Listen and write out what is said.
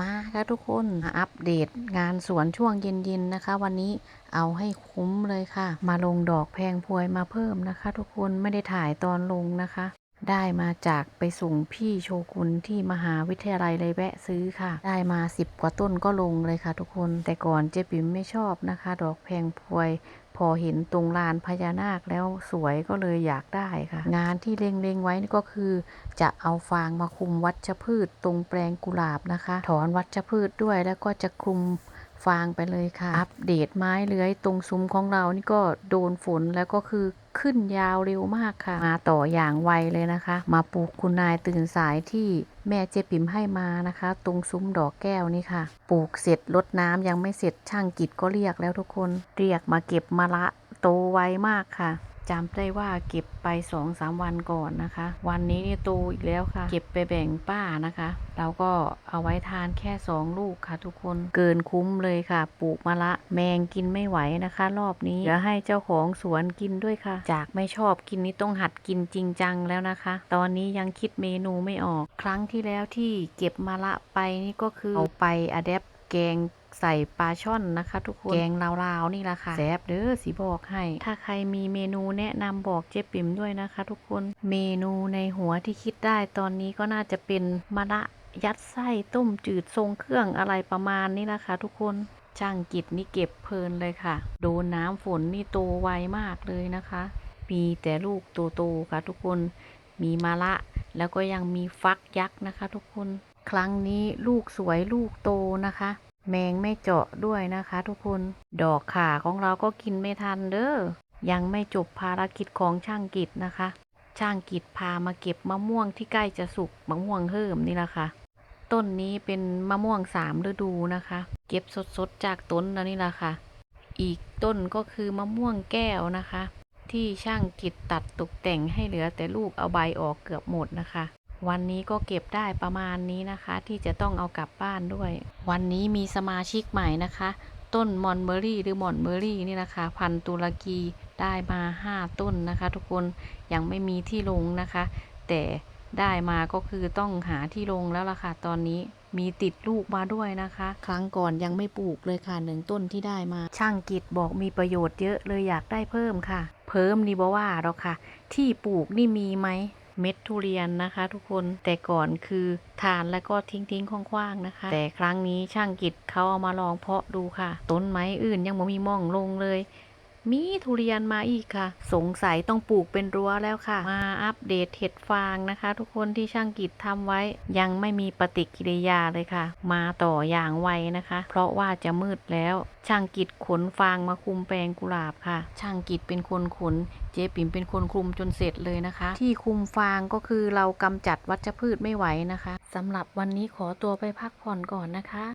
มาค่ะทุกคนมาอัปเดตงานสวนช่วงเย็นๆนะคะ วันนี้เอาให้คุ้มเลยค่ะ มาลงดอกแพงพวยมาเพิ่มนะคะ ทุกคนไม่ได้ถ่ายตอนลงนะคะ ได้มาจากไปส่งพี่โชกุนที่มหาวิทยาลัยเลยแวะซื้อค่ะ ได้มาสิบกว่าต้นก็ลงเลยค่ะทุกคน แต่ก่อนเจ๊ปิ๋มไม่ชอบนะคะ ดอกแพงพวย พอเห็นตรงลานพญานาคแล้วสวยก็เลยอยากได้ค่ะ งานที่เล็งๆไว้นี่ก็คือ จะเอาฟางมาคุมวัชพืชตรงแปลงกุหลาบนะคะ ถอนวัชพืชด้วยแล้วก็จะคุม ฟางไปเลยค่ะ อัปเดตไม้เลื้อยตรงซุ้มของเรานี่ก็โดนฝนแล้วก็คือขึ้นยาวเร็วมากค่ะ มาต่ออย่างไวเลยนะคะ มาปลูกคุณนายตื่นสายที่แม่เจปิ๋มให้มานะคะ ตรงซุ้มดอกแก้วนี่ค่ะ ปลูกเสร็จรดน้ำยังไม่เสร็จช่างกิจก็เรียกแล้วทุกคน เรียกมาเก็บมะละโตไวมากค่ะ จำได้ว่าเก็บไปสองสามวันก่อนนะคะ วันนี้นี่โตอีกแล้วค่ะ เก็บไปแบ่งป้านะคะ เราก็เอาไว้ทานแค่สองลูกค่ะ ทุกคนเกินคุ้มเลยค่ะ ปลูกมะละแมงกินไม่ไหวนะคะ รอบนี้เดี๋ยวให้เจ้าของสวนกินด้วยค่ะ จากไม่ชอบกินนี่ต้องหัดกินจริงจังแล้วนะคะ ตอนนี้ยังคิดเมนูไม่ออก ครั้งที่แล้วที่เก็บมะละไปนี่ก็คือเอาไปอะแดปแกง ใส่ปลาช่อนนะคะ ทุกคนแกงลาวๆนี่ละค่ะแซ่บเด้อสีบอกให้ ถ้าใครมีเมนูแนะนำบอกเจ๊ปิ๋มด้วยนะคะ ทุกคนเมนูในหัวที่คิดได้ตอนนี้ก็น่าจะเป็นมะละยัดไส้ต้มจืดทรงเครื่องอะไรประมาณนี้นะคะ ทุกคนช่างกิจนี่เก็บเพลินเลยค่ะ โดนน้ำฝนนี่โตไวมากเลยนะคะ มีแต่ลูกโตๆค่ะ ทุกคน มีมะละ แล้วก็ยังมีฟักยักษ์นะคะ ทุกคน ครั้งนี้ลูกสวยลูกโตนะคะ แมงไม่เจาะด้วยนะคะทุกคน ดอกข่าของเราก็กินไม่ทันเด้อ ยังไม่จบภารกิจของช่างกิจนะคะ ช่างกิจพามาเก็บมะม่วงที่ใกล้จะสุกมะม่วงเฮิมนี่แหละค่ะ ต้นนี้เป็นมะม่วงสามฤดูนะคะ เก็บสดๆจากต้นแล้วนี่แหละค่ะ อีกต้นก็คือมะม่วงแก้วนะคะ ที่ช่างกิจตัดตกแต่งให้เหลือแต่ลูกเอาใบออกเกือบหมดนะคะ วันนี้ก็เก็บได้ประมาณนี้นะคะ ที่จะต้องเอากลับบ้านด้วย วันนี้มีสมาชิกใหม่นะคะ ต้นมอนเบอรี่หรือมอนเบอรี่นี่นะคะ พันตุรกีได้มา 5 ต้นนะคะ ทุกคนยังไม่มีที่ลงนะคะ แต่ได้มาก็คือต้องหาที่ลงแล้วล่ะค่ะ ตอนนี้มีติดลูกมาด้วยนะคะ ครั้งก่อนยังไม่ปลูกเลยค่ะหนึ่งต้นที่ได้มา ช่างกิจบอกมีประโยชน์เยอะเลยอยากได้เพิ่มค่ะ เพิ่มนี่บ่ว่าหรอกค่ะ ที่ปลูกนี่มีไหม เม็ดทุเรียนนะคะ ทุกคนแต่ก่อนคือทานแล้วก็ทิ้งทิ้งคว้างๆนะคะ แต่ครั้งนี้ช่างกิจเขาเอามาลองเพาะดูค่ะ ต้นไม้อื่นยังไม่มีม่องลงเลย มีทุเรียนมาอีกค่ะ สงสัยต้องปลูกเป็นรั้วแล้วค่ะ มาอัปเดตเห็ดฟางนะคะ ทุกคนที่ช่างกิจทำไว้ ยังไม่มีปฏิกิริยาเลยค่ะ มาต่ออย่างไวนะคะ เพราะว่าจะมืดแล้ว ช่างกิจขนฟางมาคุมแปลงกุหลาบค่ะ ช่างกิจเป็นคนขนเจ๊ปิ๋มเป็นคนคุมจนเสร็จเลยนะคะ ที่คุมฟางก็คือเรากำจัดวัชพืชไม่ไหวนะคะสำหรับวันนี้ขอตัวไปพักผ่อนก่อนนะคะ